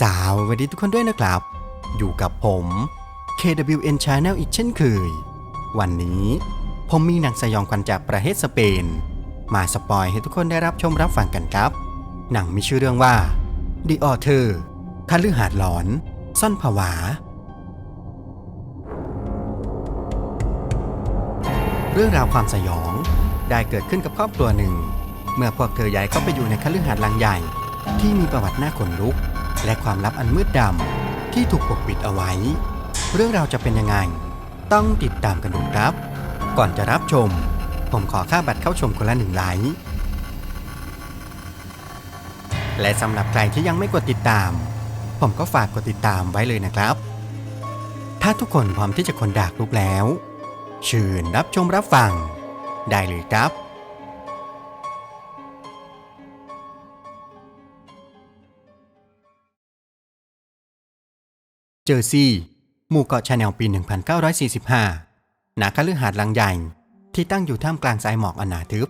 สาวสวัสดีทุกคนด้วยนะครับ อยู่กับผม KWN Channel อีกเช่นเคย วันนี้ผมมีหนังสยองขวัญจากประเทศสเปน มาสปอยให้ทุกคนได้รับชมรับฟังกันครับ หนังมีชื่อเรื่องว่า The Author คฤหาสน์หลอน ซ่อนผวา เรื่องราวความสยองได้เกิดขึ้นกับครอบครัวหนึ่ง เมื่อพวกเธอย้ายเข้าไปอยู่ในคฤหาสน์หลังใหญ่ ที่มีประวัติน่าขนลุก และความลับอันมืดดำที่ถูกปกปิดเอาไว้ เรื่องราวจะเป็นยังไง ต้องติดตามกันดูครับ ก่อนจะรับชม ผมขอค่าบัตรเข้าชมคนละหนึ่งไลค์และสำหรับใครที่ยังไม่กดติดตาม ผมก็ฝากกดติดตามไว้เลยนะครับ ถ้าทุกคนพร้อมที่จะคนดากลุกแล้วเชิญรับชมรับฟัง ได้เลยครับ เจอร์ซีย์หมู่เกาะชาแนลปี 1945นาคฤหาสน์หลังใหญ่ ที่ตั้งอยู่ท่ามกลางสายหมอกอันหนาทึบ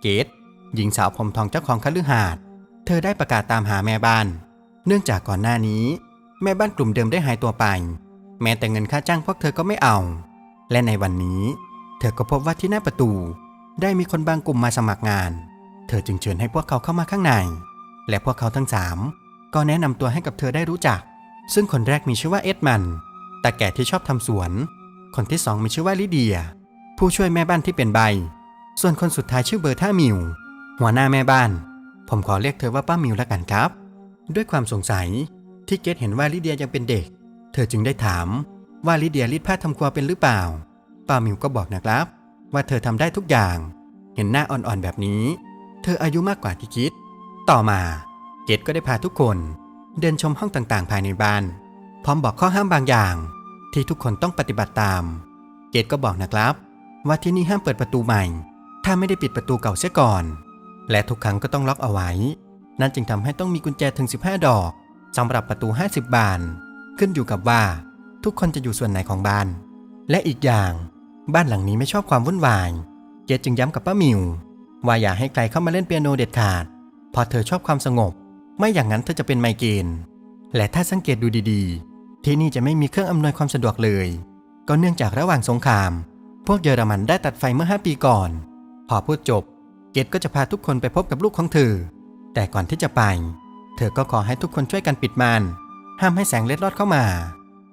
เกตหญิงสาวผมทองเจ้าของคฤหาสน์เธอได้ประกาศตามหาแม่บ้าน เนื่องจากก่อนหน้านี้ แม่บ้านกลุ่มเดิมได้หายตัวไป แม้แต่เงินค่าจ้างพวกเธอก็ไม่เอา และในวันนี้ เธอก็พบว่าที่หน้าประตู ได้มีคนบางกลุ่มมาสมัครงาน เธอจึงเชิญให้พวกเขาเข้ามาข้างใน และพวกเขาทั้งสามก็แนะนำตัวให้กับเธอได้รู้จัก ซึ่งคนแรกมีชื่อว่าเอ็ดมัน ตาแก่ที่ชอบทำสวน คนที่สองมีชื่อว่าลิเดีย ผู้ช่วยแม่บ้านที่เป็นใบ ส่วนคนสุดท้ายชื่อเบอร์ท่ามิว หัวหน้าแม่บ้าน ผมขอเรียกเธอว่าป้ามิวแล้วกันครับ ด้วยความสงสัยที่เกตเห็นว่าลิเดียยังเป็นเด็ก เธอจึงได้ถามว่าลิเดียรีดผ้าทำครัวเป็นหรือเปล่า ป้ามิวก็บอกนะครับ ว่าเธอทำได้ทุกอย่าง เห็นหน้าอ่อนๆแบบนี้ เธออายุมากกว่าที่คิด ต่อมาเกตก็ได้พาทุกคน เดินชมห้องต่างๆ ภายในบ้าน พร้อมบอกข้อห้ามบางอย่าง ที่ทุกคนต้องปฏิบัติตาม เกตก็บอกนะครับ ว่าที่นี่ห้ามเปิดประตูใหม่ ถ้าไม่ได้ปิดประตูเก่าเสียก่อน และทุกครั้งก็ต้องล็อกเอาไว้ นั่นจึงทำให้ต้องมีกุญแจถึง 15 ดอกสำหรับประตู 50 บาน ขึ้นอยู่กับว่า ทุกคนจะอยู่ส่วนไหนของบ้าน และอีกอย่างบ้านหลังนี้ไม่ชอบความวุ่นวาย เกตจึงย้ำกับป้ามิวว่าอย่าให้ใครเข้ามาเล่นเปียโนเด็ดขาดเพราะเธอชอบความสงบ ไม่อย่างนั้นเธอจะเป็นไมเกรนและถ้าสังเกตดูดีๆ ที่นี่จะไม่มีเครื่องอำนวยความสะดวกเลย ก็เนื่องจากระหว่างสงคราม พวกเยอรมันได้ตัดไฟเมื่อ 5 ปีก่อน พอพูดจบ เกตก็จะพาทุกคนไปพบกับลูกของเธอ แต่ก่อนที่จะไป เธอก็ขอให้ทุกคนช่วยกันปิดม่านห้ามให้แสงเล็ดลอดเข้ามา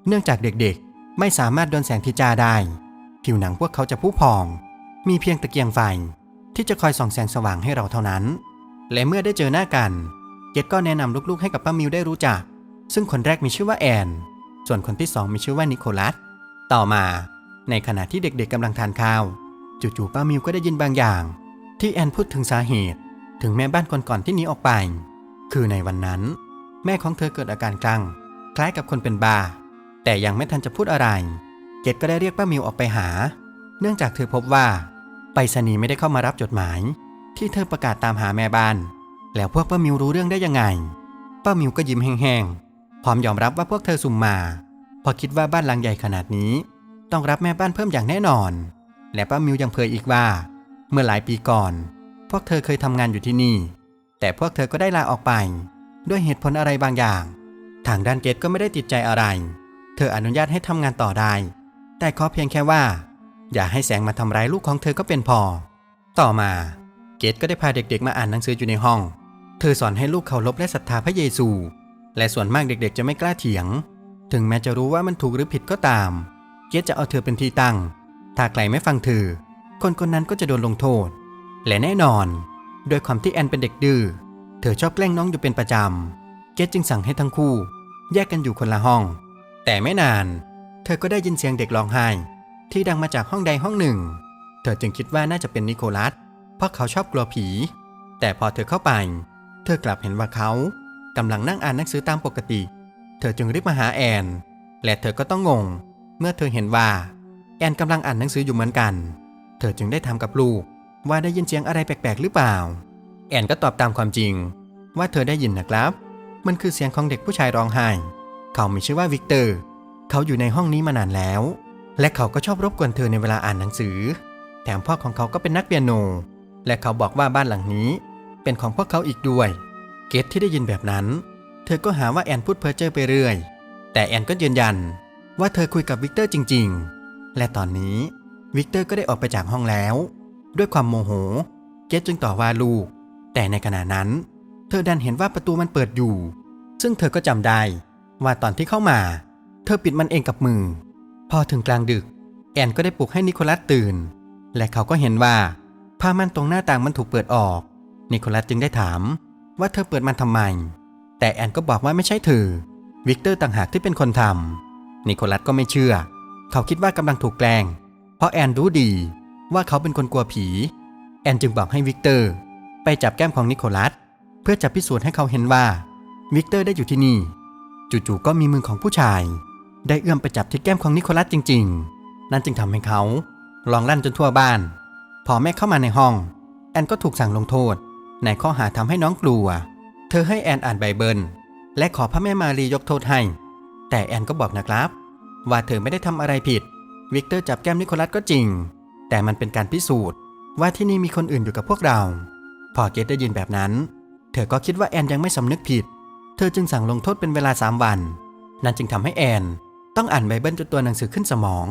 เนื่องจากเด็กๆ ไม่สามารถโดนแสงทีจ้าได้ ผิวหนังพวกเขาจะพุพอง มีเพียงตะเกียงไฟที่จะคอยส่องแสงสว่างให้เราเท่านั้น และเมื่อได้เจอหน้ากัน เกตก็แนะนำลูกๆให้กับป้ามิวได้รู้จัก ซึ่งคนแรกมีชื่อว่าแอน ส่วนคนที่สองมีชื่อว่านิโคลัส ต่อมา ในขณะที่เด็กๆกำลังทานข้าว จู่ๆป้ามิวก็ได้ยินบางอย่าง ที่แอนพูดถึงสาเหตุ ถึงแม่บ้านคนก่อนที่หนีออกไป คือในวันนั้น แม่ของเธอเกิดอาการคลั่ง คล้ายกับคนเป็นบ้าแต่ยังไม่ทันจะพูดอะไร เกตก็ได้เรียกป้ามิวออกไปหา เนื่องจากเธอพบว่าไปรษณีย์ไม่ได้เข้ามารับจดหมาย ที่เธอประกาศตามหาแม่บ้าน แล้วพวกป้ามิวรู้เรื่องได้ยังไง ป้ามิวก็ยิ้มแห้งๆพร้อมยอมรับว่าพวกเธอสุ่มมาเพราะคิดว่าบ้านหลังใหญ่ขนาดนี้ ต้องรับแม่บ้านเพิ่มอย่างแน่นอน และป้ามิวยังเผยอีกว่า เมื่อหลายปีก่อน พวกเธอเคยทำงานอยู่ที่นี่ แต่พวกเธอก็ได้ลาออกไป ด้วยเหตุผลอะไรบางอย่าง ทางด้านเกตก็ไม่ได้ติดใจอะไร เธออนุญาตให้ทำงานต่อได้ แต่ขอเพียงแค่ว่า อย่าให้แสงมาทำร้ายลูกของเธอก็เป็นพอ ต่อมา เกตก็ได้พาเด็กๆ มาอ่านหนังสืออยู่ในห้อง เธอสอนให้ลูกเคารพและศรัทธาพระเยซู และส่วนมากเด็กๆ จะไม่กล้าเถียง ถึงแม้จะรู้ว่ามันถูกหรือผิดก็ตาม เกตจะเอาเธอเป็นที่ตั้ง ถ้าใครไม่ฟังเธอ คนคนนั้นก็จะโดนลงโทษ และแน่นอนด้วยความที่แอนเป็นเด็กดื้อ เธอชอบแกล้งน้องอยู่เป็นประจำ เกตจึงสั่งให้ทั้งคู่ แยกกันอยู่คนละห้อง แต่ไม่นาน เธอก็ได้ยินเสียงเด็กร้องไห้ ที่ดังมาจากห้องใดห้องหนึ่ง เธอจึงคิดว่าน่าจะเป็นนิโคลัส เพราะเขาชอบกลัวผี แต่พอเธอเข้าไป เธอกลับเห็นว่าเขากำลังนั่งอ่านหนังสือตามปกติ เธอจึงรีบมาหาแอน และเธอก็ต้องงง เมื่อเธอเห็นว่า แอนกำลังอ่านหนังสืออยู่เหมือนกัน เธอจึงได้ถามกับลูกว่าได้ยินเสียงอะไรแปลกๆหรือเปล่า แอนก็ตอบตามความจริง ว่าเธอได้ยินนะครับ มันคือเสียงของเด็กผู้ชายร้องไห้ เขามีชื่อว่าวิกเตอร์ เขาอยู่ในห้องนี้มานานแล้ว และเขาก็ชอบรบกวนเธอในเวลาอ่านหนังสือ แถมพ่อของเขาก็เป็นนักเปียโน และเขาบอกว่าบ้านหลังนี้ เป็นของพวกเขาอีกด้วย เกตที่ได้ยินแบบนั้น เธอก็หาว่าแอนพูดเพ้อเจ้อไปเรื่อย แต่แอนก็ยืนยัน ว่าเธอคุยกับวิกเตอร์จริง ๆ และตอนนี้วิกเตอร์ก็ได้ออกไปจากห้องแล้ว ด้วยความโมโห เกตจึงต่อว่าลูก แต่ในขณะนั้น เธอดันเห็นว่าประตูมันเปิดอยู่ ซึ่งเธอก็จำได้ ว่าตอนที่เข้ามา เธอปิดมันเองกับมือ พอถึงกลางดึก แอนก็ได้ปลุกให้นิโคลัสตื่น และเขาก็เห็นว่าผ้าม่านตรงหน้าต่างมันถูกเปิดออก นิโคลัสจึงได้ถามว่าเธอเปิดมันทำไม แต่แอนก็บอกว่าไม่ใช่เธอ วิกเตอร์ต่างหากที่เป็นคนทำนิโคลัสก็ไม่เชื่อ เขาคิดว่ากำลังถูกแกล้ง เพราะแอนรู้ดีว่าเขาเป็นคนกลัวผี แอนจึงบอกให้วิกเตอร์ ไปจับแก้มของนิโคลัส เพื่อจะพิสูจน์ให้เขาเห็นว่า วิกเตอร์ได้อยู่ที่นี่ จู่ๆก็มีมือของผู้ชาย ได้เอื้อมไปจับที่แก้มของนิโคลัสจริง ๆ นั่นจึงทำให้เขาลองลั่นจนทั่วบ้าน พอแม่เข้ามาในห้อง แอนก็ถูกสั่งลงโทษ ในข้อหาทำให้น้องกลัว เธอให้แอนอ่านไบเบิล และขอพระแม่มารียกโทษให้ แต่แอนก็บอกนะครับ ว่าเธอไม่ได้ทำอะไรผิด วิกเตอร์จับแก้มนิโคลัสก็จริง แต่มันเป็นการพิสูจน์ ว่าที่นี่มีคนอื่นอยู่กับพวกเรา พอเกตได้ยินแบบนั้น เธอก็คิดว่าแอนยังไม่สำนึกผิด เธอจึงสั่งลงโทษเป็นเวลาสามวัน นั่นจึงทำให้แอนต้องอ่านไบเบิลจนตัวหนังสือขึ้นสมอง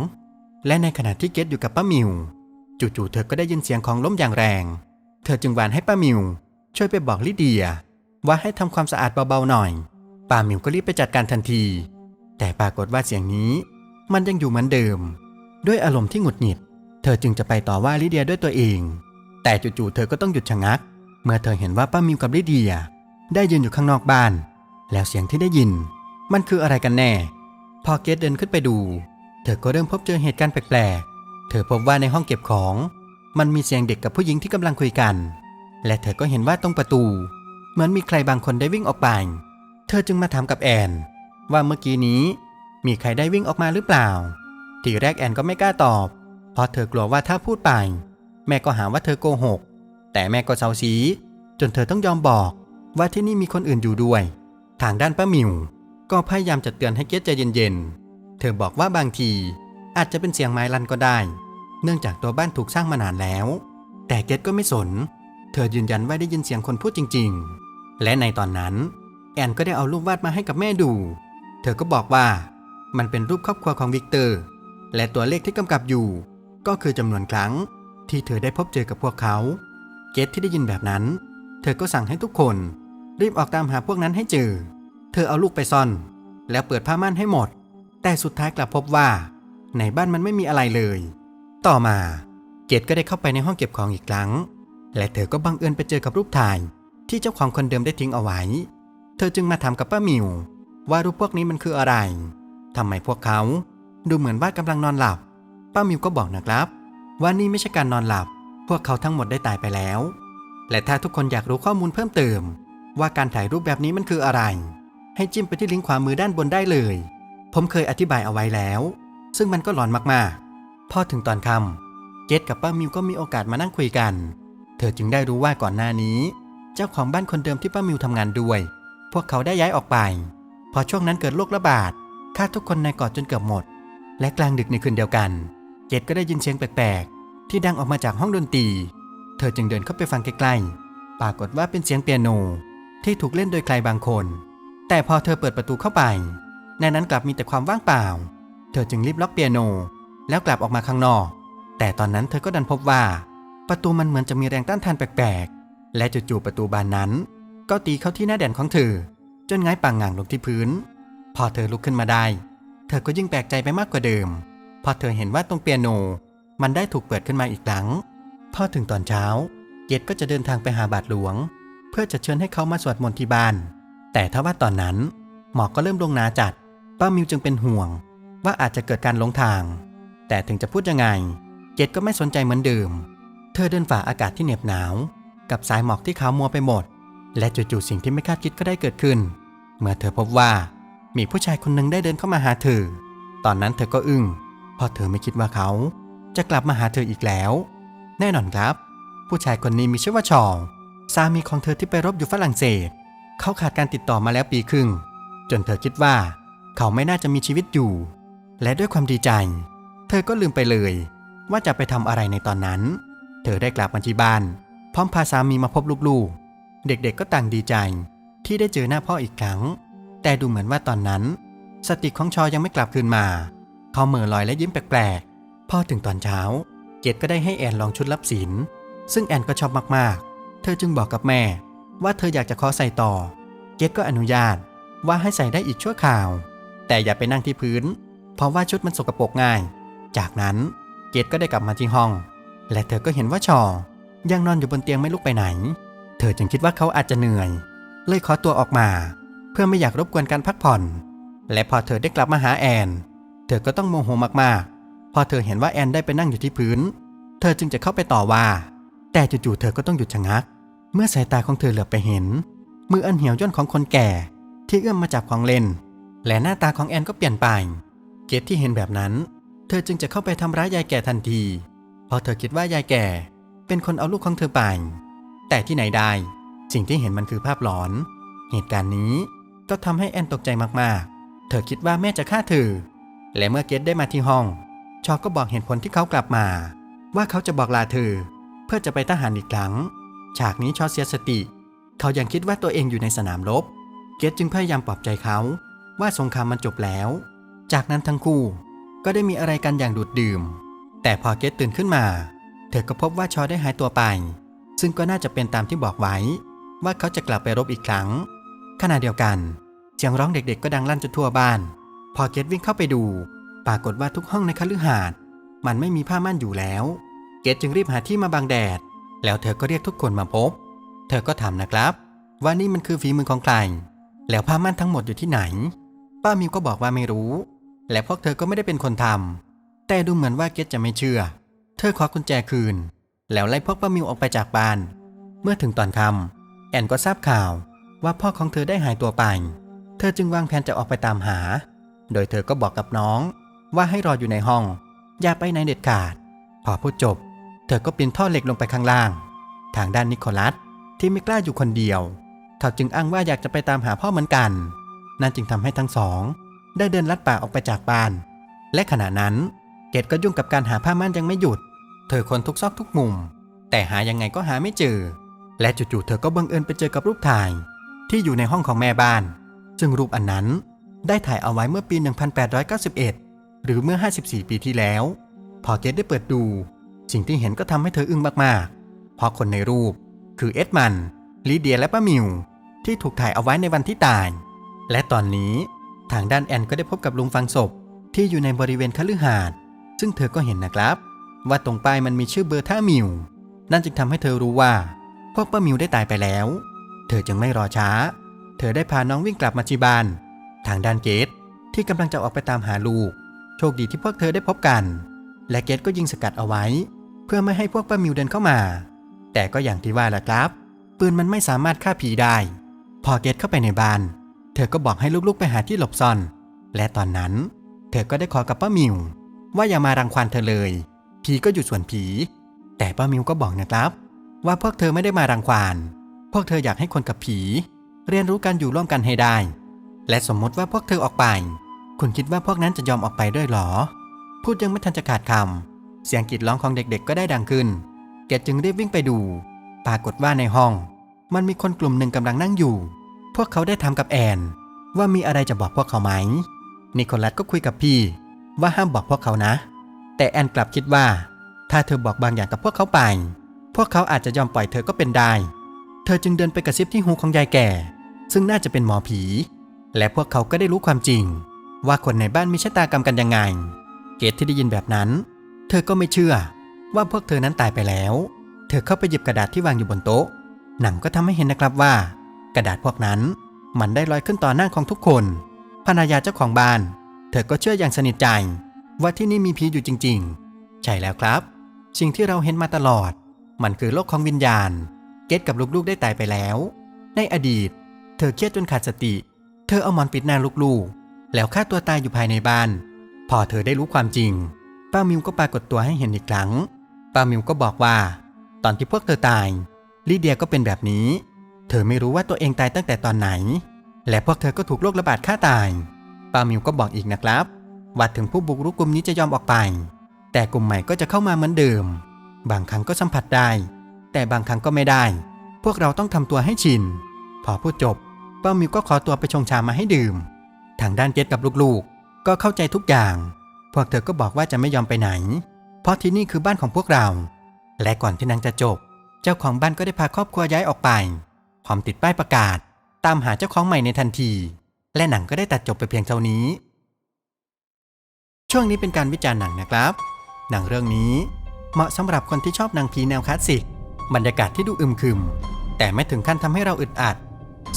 และในขณะที่เกตอยู่กับป้ามิว จู่ๆเธอก็ได้ยินเสียงของล้มอย่างแรง เธอจึงหวานให้ป้ามิว ช่วยไปบอกลิเดีย ว่าให้ทำความสะอาดเบาๆหน่อย ป้ามิวก็รีบไปจัดการทันที แต่ปรากฏว่าเสียงนี้ มันยังอยู่เหมือนเดิม ด้วยอารมณ์ที่หงุดหงิด เธอจึงจะไปต่อว่าลิเดียด้วยตัวเอง แต่จู่ๆเธอก็ต้องหยุดชะงัก เมื่อเธอเห็นว่าป้ามิวกับลิเดีย ได้ยืนอยู่ข้างนอกบ้าน แล้วเสียงที่ได้ยิน มันคืออะไรกันแน่ พอเกตเดินขึ้นไปดู เธอก็เริ่มพบเจอเหตุการณ์แปลกๆ เธอพบว่าในห้องเก็บของ มันมีเสียงเด็กกับผู้หญิงที่กำลังคุยกัน และเธอก็เห็นว่าตรงประตู เหมือนมีใครบางคนได้วิ่งออกไป เธอจึงมาถามกับแอน ว่าเมื่อกี้นี้ มีใครได้วิ่งออกมาหรือเปล่า ทีแรกแอนก็ไม่กล้าตอบ เพราะเธอกลัวว่าถ้าพูดไป แม่ก็หาว่าเธอโกหก แต่แม่ก็เซาซี จนเธอต้องยอมบอกว่าที่นี่มีคนอื่นอยู่ด้วย ทางด้านป้ามิว ก็พยายามจะเตือนให้เกตใจเย็นๆ เธอบอกว่าบางทีอาจจะเป็นเสียงไม้ลันก็ได้ เนื่องจากตัวบ้านถูกสร้างมานานแล้ว แต่เกตก็ไม่สน เธอยืนยันว่าได้ยินเสียงคนพูดจริง ๆ และในตอนนั้น แอนก็ได้เอารูปวาดมาให้กับแม่ดู เธอก็บอกว่า มันเป็นรูปครอบครัวของวิกเตอร์ และตัวเลขที่กำกับอยู่ ก็คือจำนวนครั้ง ที่เธอได้พบเจอกับพวกเขา เกตที่ได้ยินแบบนั้น เธอก็สั่งให้ทุกคน รีบออกตามหาพวกนั้นให้เจอ เธอเอาลูกไปซ่อน แล้วเปิดผ้าม่านให้หมด แต่สุดท้ายกลับพบว่า ในบ้านมันไม่มีอะไรเลย ต่อมา เกตก็ได้เข้าไปในห้องเก็บของอีกครั้ง และเธอก็บังเอิญไปเจอกับรูปถ่าย ที่เจ้าของคนเดิมได้ทิ้งเอาไว้ เธอจึงมาถามกับป้ามิว ว่ารูปพวกนี้มันคืออะไรทำไมพวกเขา ดูเหมือนว่ากำลังนอนหลับ ป้ามิวก็บอกนะครับ ว่านี่ไม่ใช่การนอนหลับ พวกเขาทั้งหมดได้ตายไปแล้ว และถ้าทุกคนอยากรู้ข้อมูลเพิ่มเติม ว่าการถ่ายรูปแบบนี้มันคืออะไร ให้จิ้มไปที่ลิงก์ขวามือด้านบนได้เลย ผมเคยอธิบายเอาไว้แล้ว ซึ่งมันก็หลอนมากๆ พอถึงตอนค่ำเจสกับป้ามิวก็มีโอกาสมานั่งคุยกัน เธอจึงได้รู้ว่าก่อนหน้านี้ เจ้าของบ้านคนเดิมที่ป้ามิวทำงานด้วย พวกเขาได้ย้ายออกไป พอช่วงนั้นเกิดโรคระบาดฆ่าทุกคนในเกาะจนเกือบหมด และกลางดึกในคืนเดียวกันเจสก็ได้ยินเสียงแปลกๆ ที่ดังออกมาจากห้องดนตรี เธอจึงเดินเข้าไปฟังใกล้ๆ ปรากฏว่าเป็นเสียงเปียโนที่ถูกเล่นโดยใครบางคน แต่พอเธอเปิดประตูเข้าไป ในนั้นกลับมีแต่ความว่างเปล่า เธอจึงรีบล็อกเปียโน แล้วกลับออกมาข้างนอก แต่ตอนนั้นเธอก็ดันพบว่า ประตูมันเหมือนจะมีแรงต้านทานแปลกๆ และจู่ๆประตูบานนั้น ก็ตีเข้าที่หน้าแดนของเธอ จนง่ายปังงางลงที่พื้น พอเธอลุกขึ้นมาได้ เธอก็ยิ่งแปลกใจไปมากกว่าเดิม พอเธอเห็นว่าตรงเปียโน มันได้ถูกเปิดขึ้นมาอีกครั้ง พอถึงตอนเช้า เกตก็จะเดินทางไปหาบาทหลวง เพื่อจะเชิญให้เขามาสวดมนต์ที่บ้าน แต่ถ้าว่าตอนนั้นหมอกก็เริ่มลงหนาจัด ป้ามิวจึงเป็นห่วง ว่าอาจจะเกิดการหลงทาง แต่ถึงจะพูดยังไงเกตก็ไม่สนใจเหมือนเดิม เธอเดินฝ่าอากาศที่เหน็บหนาว กับสายหมอกที่ขาวมัวไปหมด และจู่ๆสิ่งที่ไม่คาดคิดก็ได้เกิดขึ้น เมื่อเธอพบว่ามีผู้ชายคนหนึ่งได้เดินเข้ามาหาเธอ ตอนนั้นเธอก็อึ้งเพราะเธอไม่คิดว่าเขา จะกลับมาหาเธออีกแล้ว แน่นอนครับ ผู้ชายคนนี้มีชื่อว่าชองสามีของเธอที่ไปรบอยู่ฝรั่งเศส เขาขาดการติดต่อมาแล้วปีครึ่ง จนเธอคิดว่า เขาไม่น่าจะมีชีวิตอยู่ และด้วยความดีใจ เธอก็ลืมไปเลย ว่าจะไปทำอะไรในตอนนั้น เธอได้กลับมาที่บ้าน พร้อมพาสามีมาพบลูกๆ เด็กๆก็ต่างดีใจ ที่ได้เจอหน้าพ่ออีกครั้ง แต่ดูเหมือนว่าตอนนั้น สติของชอยังไม่กลับคืนมา เขาเหม่อลอยและยิ้มแปลกๆ พอถึงตอนเช้า เกดก็ได้ให้แอนลองชุดรับศีลซึ่งแอนก็ชอบมากๆ เธอจึงบอกกับแม่ ว่าเธออยากจะขอใส่ต่อ เกดก็อนุญาตว่าให้ใส่ได้อีกชั่วคราว แต่อย่าไปนั่งที่พื้น เพราะว่าชุดมันสกปรกง่าย จากนั้นเกดก็ได้กลับมาที่ห้อง และเธอก็เห็นว่าชอยังนอนอยู่บนเตียงไม่ลุกไปไหน เธอจึงคิดว่าเขาอาจจะเหนื่อย เลยขอตัวออกมา เพื่อไม่อยากรบกวนการพักผ่อน และพอเธอได้กลับมาหาแอน เธอก็ต้องโมโหมากๆ พอเธอเห็นว่าแอนได้ไปนั่งอยู่ที่พื้น เธอจึงจะเข้าไปต่อว่า แต่จู่ๆเธอก็ต้องหยุดชะงัก เมื่อสายตาของเธอเหลือบไปเห็น มืออันเหี่ยวย่นของคนแก่ ที่เอื้อมมาจับของเล่น และหน้าตาของแอนก็เปลี่ยนไป เกตที่เห็นแบบนั้น ธอจึงจะเข้าไปทำร้ายยายแก่ทันที เพราะเธอคิดว่ายายแก่ เป็นคนเอาลูกของเธอไป แต่ที่ไหนได้ สิ่งที่เห็นมันคือภาพหลอน เหตุการณ์นี้ก็ทำให้แอนตกใจมากๆ เธอคิดว่าแม่จะฆ่าเธอ และเมื่อเกตได้มาที่ห้อง ชอก็บอกเหตุผลที่เขากลับมา ว่าเขาจะบอกลาเธอ เพื่อจะไปทหารอีกครั้ง ฉากนี้ชอเสียสติ เขายังคิดว่าตัวเองอยู่ในสนามรบ เกตจึงพยายามปลอบใจเขา ว่าสงครามมันจบแล้ว จากนั้นทั้งคู่ ก็ได้มีอะไรกันอย่างดูดดื่ม แต่พอเกตตื่นขึ้นมา เธอก็พบว่าชอได้หายตัวไป ซึ่งก็น่าจะเป็นตามที่บอกไว้ ว่าเขาจะกลับไปรบอีกครั้ง ขณะเดียวกันเสียงร้องเด็กๆ ก็ดังลั่นจนทั่วบ้าน พอเกตวิ่งเข้าไปดู ปรากฏว่าทุกห้องในคฤหาสน์มันไม่มีผ้าม่านอยู่แล้ว เกตจึงรีบหาที่มาบังแดด แล้วเธอก็เรียกทุกคนมาพบ เธอก็ถามนะครับ ว่านี่มันคือฝีมือของใคร แล้วผ้าม่านทั้งหมดอยู่ที่ไหน ป้ามิวก็บอกว่าไม่รู้ และพวกเธอก็ไม่ได้เป็นคนทำแต่ดูเหมือนว่าเกตจะไม่เชื่อ เธอขอกุญแจคืน แล้วไล่พวกป้ามิวออกไปจากบ้าน เมื่อถึงตอนค่ำแอนก็ทราบข่าวว่าพ่อของเธอได้หายตัวไป เธอจึงวางแผนจะออกไปตามหา โดยเธอก็บอกกับน้อง ว่าให้รออยู่ในห้อง อย่าไปไหนเด็ดขาด พอพูดจบ เธอก็ปีนท่อเหล็กลงไปข้างล่าง ทางด้านนิโคลัสที่ไม่กล้าอยู่คนเดียว เขาจึงอ้างว่าอยากจะไปตามหาพ่อเหมือนกัน นั่นจึงทำให้ทั้งสอง ได้เดินลัดป่าออกไปจากบ้าน และขณะนั้นเกดก็ยุ่งกับการหาผ้าม่านยังไม่หยุด เธอคนทุกซอกทุกมุม แต่หายังไงก็หาไม่เจอ และจู่ๆเธอก็บังเอิญไปเจอกับรูปถ่าย ที่อยู่ในห้องของแม่บ้าน ซึ่งรูปอันนั้นได้ถ่ายเอาไว้เมื่อปี 1891 หรือเมื่อ 54 ปีที่แล้ว พอเกดได้เปิดดู สิ่งที่เห็นก็ทำให้เธออึ้งมากๆ เพราะคนในรูป คือเอ็ดมันลีเดียและป้ามิวที่ถูกถ่ายเอาไว้ในวันที่ตาย และตอนนี้ ทางด้านแอนก็ได้พบกับลุงฟังศพ ที่อยู่ในบริเวณคฤหาสน์ซึ่งเธอก็เห็นนะครับ ว่าตรงป้ายมันมีชื่อเบอร์ท่ามิว นั่นจึงทำให้เธอรู้ว่าพวกป้ามิวได้ตายไปแล้ว เธอจึงไม่รอช้า เธอได้พาน้องวิ่งกลับมาที่บ้าน ทางด้านเกตที่กำลังจะออกไปตามหาลูก โชคดีที่พวกเธอได้พบกัน และเกตก็ยิงสกัดเอาไว้ เพื่อไม่ให้พวกป้ามิวเดินเข้ามา แต่ก็อย่างที่ว่าแหละครับ ปืนมันไม่สามารถฆ่าผีได้ พอเกตเข้าไปในบ้าน เธอก็บอกให้ลูกๆไปหาที่หลบซ่อน และตอนนั้น เธอก็ได้ขอกับป้ามิว ว่าอย่ามารังควานเธอเลย ผีก็อยู่ส่วนผี แต่ป้ามิวก็บอกนะครับ ว่าพวกเธอไม่ได้มารังควาน พวกเธออยากให้คนกับผี เรียนรู้การอยู่ร่วมกันให้ได้ และสมมติว่าพวกเธอออกไป คุณคิดว่าพวกนั้นจะยอมออกไปด้วยหรอ พูดยังไม่ทันจะขาดคำเสียงกรีดร้องของเด็กๆ ก็ได้ดังขึ้นเกดจึงรีบวิ่งไปดู ปรากฏว่าในห้อง มันมีคนกลุ่มหนึ่งกำลังนั่งอยู่ พวกเขาได้ทำกับแอน ว่ามีอะไรจะบอกพวกเขาไหม นิโคลัสก็คุยกับพี่ ว่าห้ามบอกพวกเขานะ แต่แอนกลับคิดว่า ถ้าเธอบอกบางอย่างกับพวกเขาไป พวกเขาอาจจะยอมปล่อยเธอก็เป็นได้ เธอจึงเดินไปกระซิบที่หูของยายแก่ ซึ่งน่าจะเป็นหมอผี และพวกเขาก็ได้รู้ความจริง ว่าคนในบ้านมีชะตากรรมกันยังไง เกตที่ได้ยินแบบนั้น เธอก็ไม่เชื่อว่าพวกเธอนั้นตายไปแล้ว เธอเข้าไปหยิบกระดาษที่วางอยู่บนโต๊ะ หนังก็ทำให้เห็นนะครับว่า กระดาษพวกนั้น มันได้ลอยขึ้นต่อหน้าของทุกคนภรรยาเจ้าของบ้าน เธอก็เชื่ออย่างสนิทใจ ว่าที่นี่มีผีอยู่จริง ๆ ใช่แล้วครับ สิ่งที่เราเห็นมาตลอด มันคือโลกของวิญญาณ เกตกับลูกๆได้ตายไปแล้ว ในอดีต เธอเครียดจนขาดสติ เธอเอาหมอนปิดหน้าลูกๆ แล้วฆ่าตัวตายอยู่ภายในบ้าน พอเธอได้รู้ความจริง ป้ามิวก็ปรากฏตัวให้เห็นอีกครั้ง ป้ามิวก็บอกว่า ตอนที่พวกเธอตายลิเดียก็เป็นแบบนี้ เธอไม่รู้ว่าตัวเองตายตั้งแต่ตอนไหน และพวกเธอก็ถูกโรคระบาดฆ่าตายป้ามิวก็บอกอีกนะครับว่าถึงผู้บุกรุกกลุ่มนี้จะยอมออกไป แต่กลุ่มใหม่ก็จะเข้ามาเหมือนเดิม บางครั้งก็สัมผัสได้ แต่บางครั้งก็ไม่ได้ พวกเราต้องทำตัวให้ชิน พอพูดจบป้ามิวก็ขอตัวไปชงชามาให้ดื่ม ทางด้านเกตกับลูกๆ ก็เข้าใจทุกอย่าง พวกเธอก็บอกว่าจะไม่ยอมไปไหน เพราะที่นี่คือบ้านของพวกเรา และก่อนที่นางจะจบ เจ้าของบ้านก็ได้พาครอบครัวย้ายออกไป พร้อมติดป้ายประกาศ ตามหาเจ้าของใหม่ในทันที และหนังก็ได้ตัดจบไปเพียงเท่านี้ ช่วงนี้เป็นการวิจารณ์หนังนะครับ หนังเรื่องนี้เหมาะสำหรับคนที่ชอบหนังผีแนวคลาสสิก บรรยากาศที่ดูอึมครึม แต่ไม่ถึงขั้นทำให้เราอึดอัด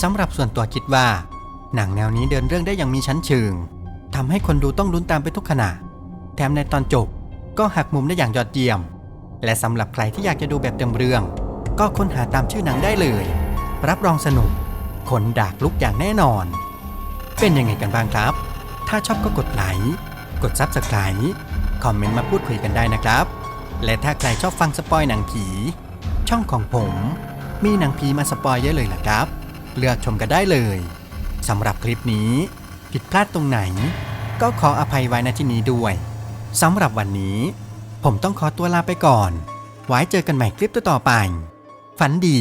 สำหรับส่วนตัวคิดว่า หนังแนวนี้เดินเรื่องได้อย่างมีชั้นเชิงทำให้คนดูต้องลุ้นตามไปทุกขณะ แถมในตอนจบก็หักมุมได้อย่างยอดเยี่ยม และสำหรับใครที่อยากจะดูแบบเต็มเรื่อง ก็ค้นหาตามชื่อหนังได้เลย รับรองสนุกขนดากลุกอย่างแน่นอน เป็นยังไงกันบ้างครับ ถ้าชอบก็กดไลค์ กด Subscribe คอมเมนต์มาพูดคุยกันได้นะครับ และถ้าใครชอบฟังสปอยหนังผี ช่องของผม มีหนังผีมาสปอยเยอะเลยล่ะครับ เลือกชมกันได้เลยสำหรับคลิปนี้ ผิดพลาดตรงไหน ก็ขออภัยไว้ณที่นี้ด้วยสำหรับวันนี้ ผมต้องขอตัวลาไปก่อน ไว้เจอกันใหม่คลิปต่อๆไป ฝันดี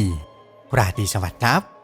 ราตรีสวัสดิ์ครับ